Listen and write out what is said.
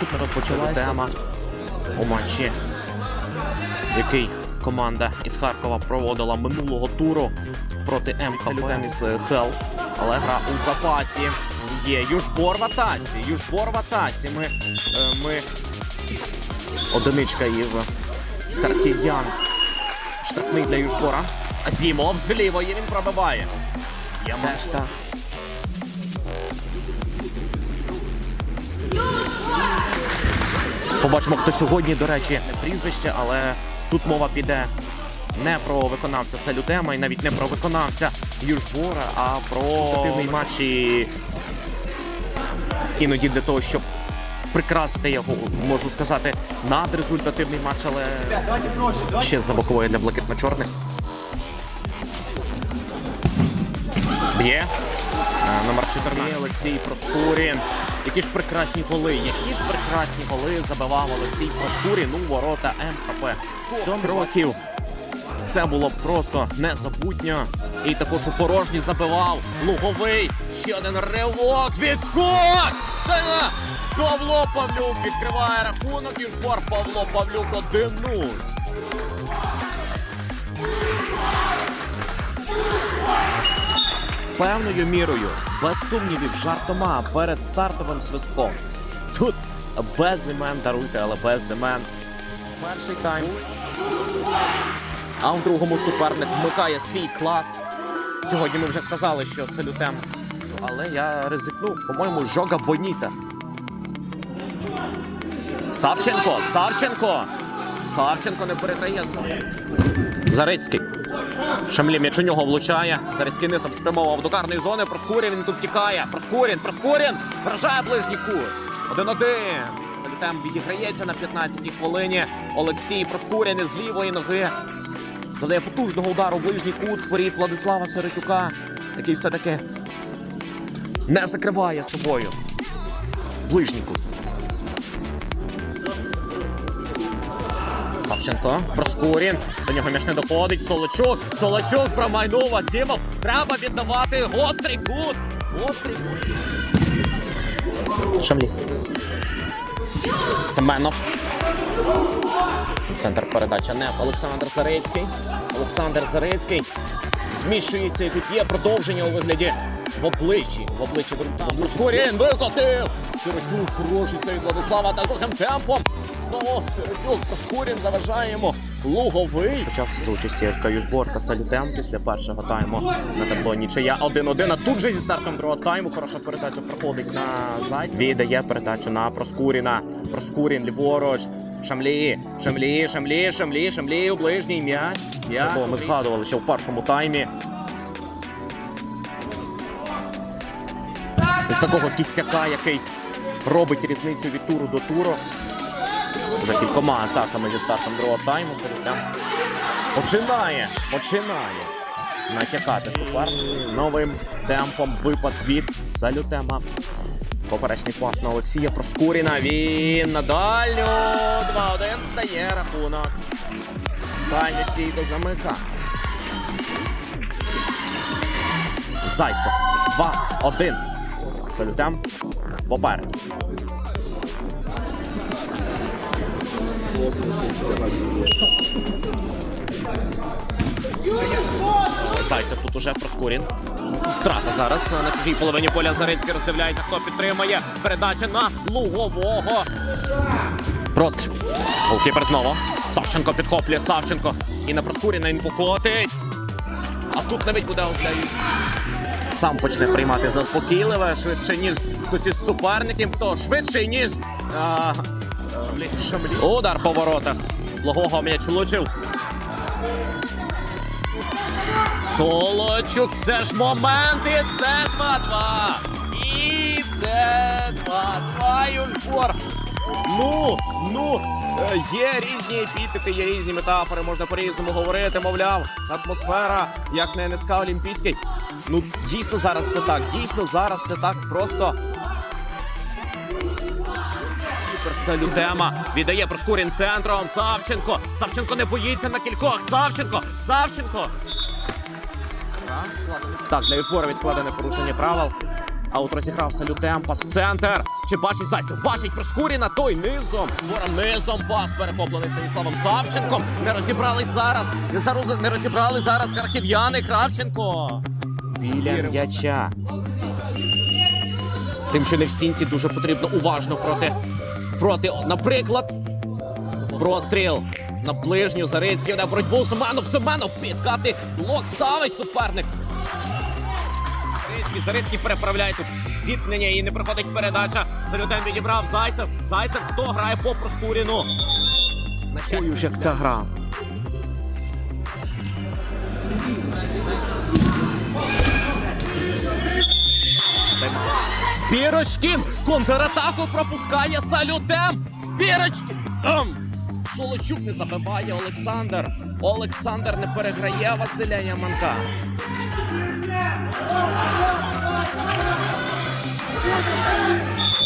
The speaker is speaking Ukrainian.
Наступна розпочалася. Тема у матчі, який команда із Харкова проводила минулого туру проти МХЛ із Хел. Але гра у запасі є. Южбор в атаці. Южбор в атаці. Ми, е, ми... Одиничка і в харків'ян. Штрафний для Южбора. Азімов з лівої він пробиває. Є Побачимо, хто сьогодні, до речі, прізвище, але тут мова піде не про виконавця Салютема і навіть не про виконавця Южбора, а про активний матч і іноді для того, щоб прикрасити його, можу сказати, надрезультативний матч, але ще за боковою для блакитно-чорних. Б'є. Номер 14 Олексій Проскурін. Які ж прекрасні голи, які ж прекрасні голи забивав Олексій Проскурін у ворота МХП. Років. Це було просто незабутньо. І також у порожні забивав Луговий. Ще один ривок. Відскок! Павло Павлюк відкриває рахунок і збор Павло Павлюк 1-0. Певною мірою, без сумнівів, жартома перед стартовим свистком. Тут без імен даруйте, але без імен. Перший тайм. А в другому суперник вмикає свій клас. Сьогодні ми вже сказали, що салютем. Але я ризикну, по-моєму, жога Боніта. Савченко! Савченко! Савченко не переграє. Зарицький. Шамлі м'яч у нього влучає. Зарицький низом спрямовував до карної зони. Проскурін він тут тікає. Проскурін, Проскурін! Вражає ближній кут. Один-один. Салютем відіграється на 15-й хвилині. Олексій Проскурін із лівої ноги. Задає потужного удару ближній кут воріт Владислава Сиротюка, який все-таки не закриває собою. Ближній. Савченко, Проскурін. До нього м'яч не доходить. Солочук. Солочук промайнув Азімов. Треба віддавати гострий кут. Гострий кут. Шамлі. Семенов. Центр передача не Олександр Зарецький. Олександр Зарецький зміщується і тут є продовження у вигляді в обличчі. В обличчі. Проскурін викотив. Сиротюк хороший цей Владислава таким темпом. Знову Сиротюк Проскурін заважає йому. Луговий. Почався з участі ФК Южбор та Салютем після першого тайму на табло нічия 1-1. А тут же зі стартом другого тайму хороша передача проходить на Зайця. Віддає передачу на Проскуріна. Проскурін ліворуч. Шамлі, Шамлі, Шамлі, Шамлі, Шамлі у ближній м'яч. М'яч. Ми згадували ще в першому таймі. З такого кістяка, який робить різницю від туру до туру. Вже кількома атаками зі стартом другого тайму. Салютем починає, починає натякати суперник новим темпом випад від Салютема. Поперечний пас на Олексія Проскуріна. Він на дальню. 2-1 стає рахунок. Дальню стійку замика. Зайцев. 2-1. Салютем попереду. Зайцев тут уже Проскурін. Втрата зараз на чужій половині поля Зарицький роздивляється, хто підтримує. Передача на Лугового. Простріл. Голкіпер знову. Савченко підхоплює Савченко. І на Проскуріна він покотить. А тут навіть буде аутляй. Сам почне приймати заспокійливе, швидше, ніж хтось із суперників. Хто швидше, ніж. А. Удар по воротах. Лугового м'яч влучив. Солочук, це ж момент, і це 2-2. І це 2-2, Южбор. Ну, ну, е, є різні епітети, є різні метафори, можна по-різному говорити, мовляв, атмосфера, як на НСК Олімпійський. Ну, дійсно зараз це так, дійсно зараз це так просто. Салютема віддає Проскурін центром. Савченко. Савченко не боїться на кількох. Савченко. Савченко. Так, для Южбора відкладене порушення правил. А от розігрався Лютем, пас в центр. Чи бачить Зайцев? Бачить Проскуріна, той низом. Вора низом пас перехоплений Станіславом Савченком. Не розібрались зараз. Не, зараз, не розібрали зараз харків'яни Кравченко. Біля м'яча. Тим, що не в стінці дуже потрібно уважно проти, проти, наприклад, простріл на ближню Зарицький на боротьбу Семенов, Семенов підкати блок ставить суперник. Зарицький, Зарицький переправляє тут зіткнення і не приходить передача. Салютем відібрав Зайцев. Зайцев хто грає по Проскуріну. На щастя, як ця гра. Спірочкін контратаку пропускає салютем. Спірочкін. Солочук не забиває Олександр. Олександр не переграє Василя Яманка. Thank you.